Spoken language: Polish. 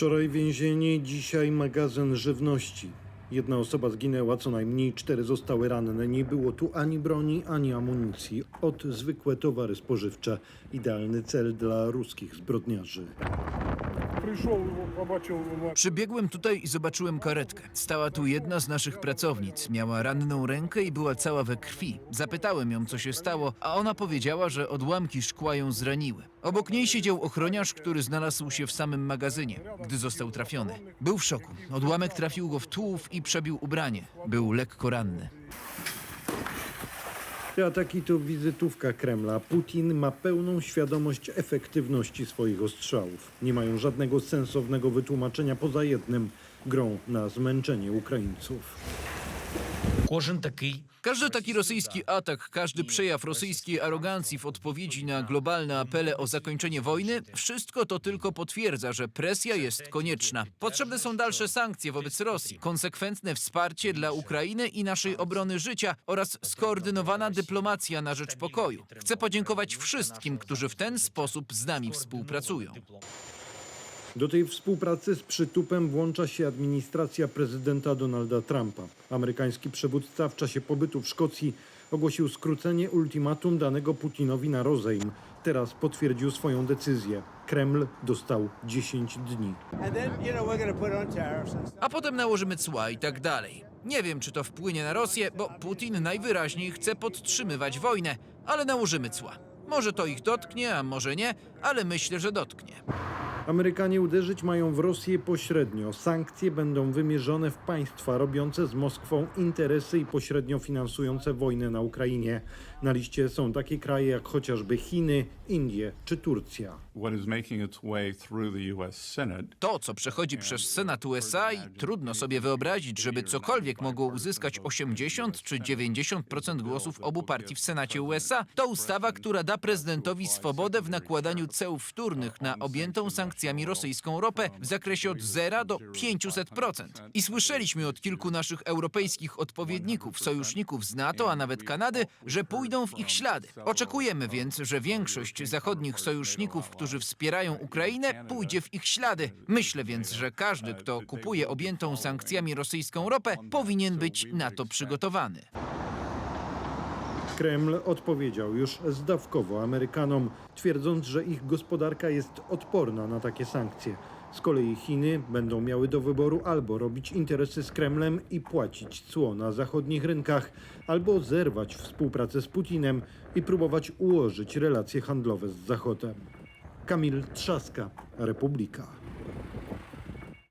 Wczoraj więzienie, dzisiaj magazyn żywności. Jedna osoba zginęła, co najmniej cztery zostały ranne. Nie było tu ani broni, ani amunicji. Od zwykłe towary spożywcze. Idealny cel dla ruskich zbrodniarzy. Przybiegłem tutaj i zobaczyłem karetkę. Stała tu jedna z naszych pracownic. Miała ranną rękę i była cała we krwi. Zapytałem ją, co się stało, a ona powiedziała, że odłamki szkła ją zraniły. Obok niej siedział ochroniarz, który znalazł się w samym magazynie, gdy został trafiony. Był w szoku. Odłamek trafił go w tułów i przebił ubranie. Był lekko ranny. Ataki to wizytówka Kremla. Putin ma pełną świadomość efektywności swoich ostrzałów. Nie mają żadnego sensownego wytłumaczenia poza jednym grą na zmęczenie Ukraińców. Кожен такий Każdy taki rosyjski atak, każdy przejaw rosyjskiej arogancji w odpowiedzi na globalne apele o zakończenie wojny, wszystko to tylko potwierdza, że presja jest konieczna. Potrzebne są dalsze sankcje wobec Rosji, konsekwentne wsparcie dla Ukrainy i naszej obrony życia oraz skoordynowana dyplomacja na rzecz pokoju. Chcę podziękować wszystkim, którzy w ten sposób z nami współpracują. Do tej współpracy z przytupem włącza się administracja prezydenta Donalda Trumpa. Amerykański przywódca w czasie pobytu w Szkocji ogłosił skrócenie ultimatum danego Putinowi na rozejm. Teraz potwierdził swoją decyzję. Kreml dostał 10 dni. A potem nałożymy cła i tak dalej. Nie wiem, czy to wpłynie na Rosję, bo Putin najwyraźniej chce podtrzymywać wojnę, ale nałożymy cła. Może to ich dotknie, a może nie, ale myślę, że dotknie. Amerykanie uderzyć mają w Rosję pośrednio. Sankcje będą wymierzone w państwa robiące z Moskwą interesy i pośrednio finansujące wojnę na Ukrainie. Na liście są takie kraje jak chociażby Chiny, Indie czy Turcja. To, co przechodzi przez Senat USA i trudno sobie wyobrazić, żeby cokolwiek mogło uzyskać 80 czy 90% głosów obu partii w Senacie USA, to ustawa, która da prezydentowi swobodę w nakładaniu ceł wtórnych na objętą sankcjami rosyjską ropę w zakresie od 0 do 500%. I słyszeliśmy od kilku naszych europejskich odpowiedników, sojuszników z NATO, a nawet Kanady, że pójdą w ich ślady. Oczekujemy więc, że większość zachodnich sojuszników, którzy wspierają Ukrainę, pójdzie w ich ślady. Myślę więc, że każdy, kto kupuje objętą sankcjami rosyjską ropę, powinien być na to przygotowany. Kreml odpowiedział już zdawkowo Amerykanom, twierdząc, że ich gospodarka jest odporna na takie sankcje. Z kolei Chiny będą miały do wyboru albo robić interesy z Kremlem i płacić cło na zachodnich rynkach, albo zerwać współpracę z Putinem i próbować ułożyć relacje handlowe z Zachodem. Kamil Trzaska, Republika.